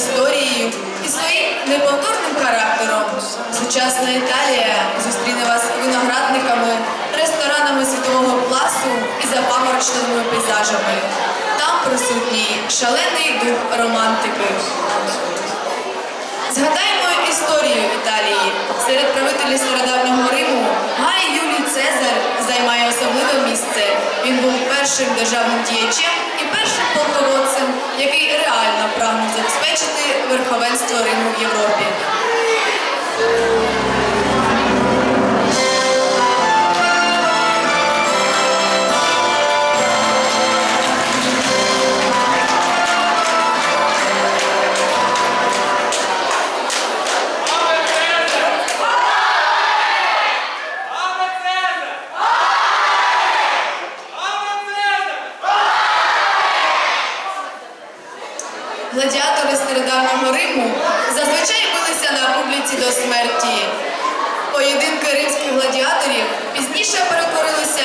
історією і своїм неповторним характером. Сучасна Італія зустріне вас виноградниками, ресторанами світового класу і запамороченими пейзажами. Там присутній шалений дух романтики. Згадаємо історію Італії. Серед правителів стародавнього Риму Гай Юлій Цезар займає особливе місце. Він був першим державним діячем і першим полководцем, який реально забезпечити верховенство Риму в Європі. Гладіатори стародавнього Риму зазвичай билися на публіці до смерті. Поєдинки римських гладіаторів пізніше перетворилися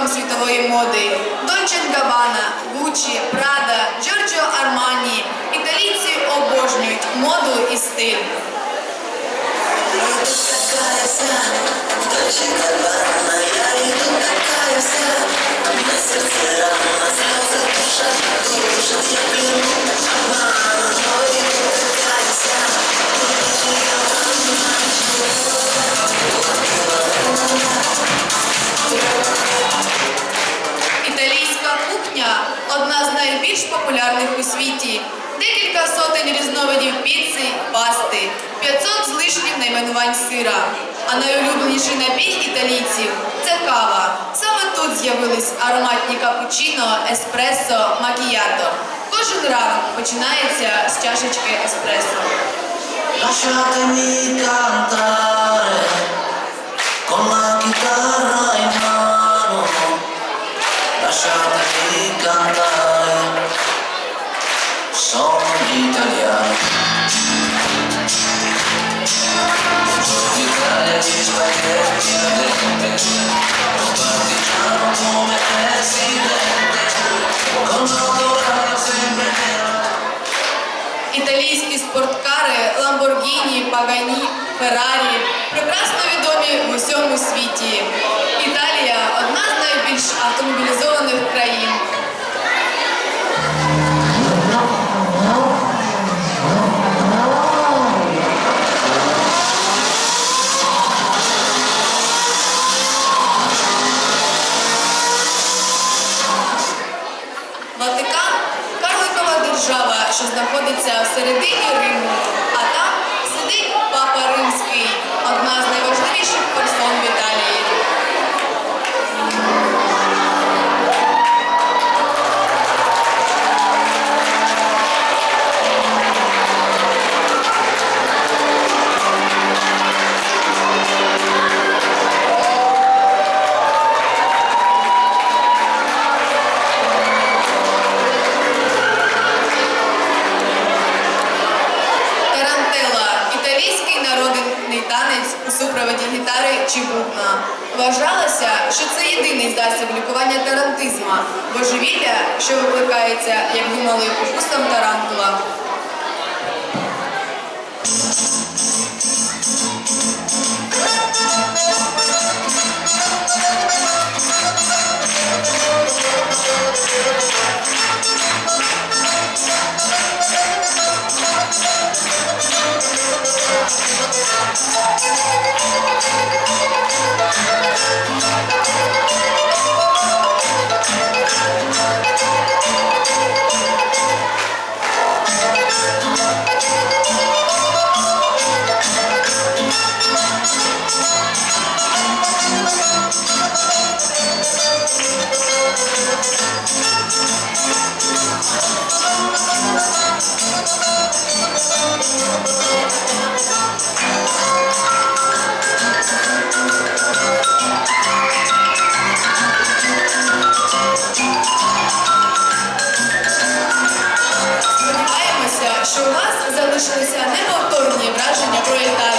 називають світової моди. Дольче Габана, Гуччі, Прада, Джорджо Армані. Італійці обожнюють моду і стиль. Дольче Габбана, у світі. Декілька сотень різновидів піци, пасти, 500 з лишнім найменувань сира. А найулюбленіший напій італійців це кава. Саме тут з'явились ароматні капучино, еспресо, макіято. Кожен ранок починається з чашечки еспресо. italiano. L'Italia di spaghetti a dente, un partigiano come presidente, con l'autoradio sempre nero. Італійські спорткари Lamborghini, Pagani, Ferrari прекрасно Ватикан. Карликова держава, що знаходиться всередині Риму, а там сидить папа римський, одна з найважливіших гітари. Вважалося, що це єдиний засіб лікування тарантизма, божевілля, що викликається, як думали, укусом тарантула. Що у нас залишилися неповторні враження про.